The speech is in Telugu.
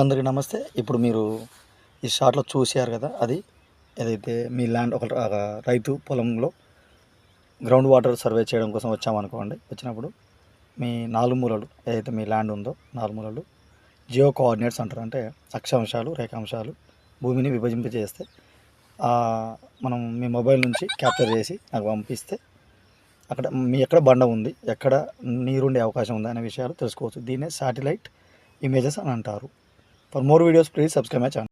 అందరికీ నమస్తే. ఇప్పుడు మీరు ఈ షాట్లో చూసారు కదా అది. ఏదైతే మీ ల్యాండ్ ఒక రైతు పొలంలో గ్రౌండ్ వాటర్ సర్వే చేయడం కోసం వచ్చామనుకోండి వచ్చినప్పుడు మీ నాలుగు మూలలు ఏదైతే మీ ల్యాండ్ ఉందో నాలుగు మూలలు జియో కోఆర్డినేట్స్ అంటారు. అంటే అక్షాంశాలు రేఖాంశాలు భూమిని విభజింపజేస్తే మనం మీ మొబైల్ నుంచి క్యాప్చర్ చేసి నాకు పంపిస్తే అక్కడ మీ ఎక్కడ బండ ఉంది ఎక్కడ నీరుండే అవకాశం ఉంది అనే విషయాలు తెలుసుకోవచ్చు. దీన్నే శాటిలైట్ ఇమేజెస్ అని అంటారు. For more videos, please subscribe my channel.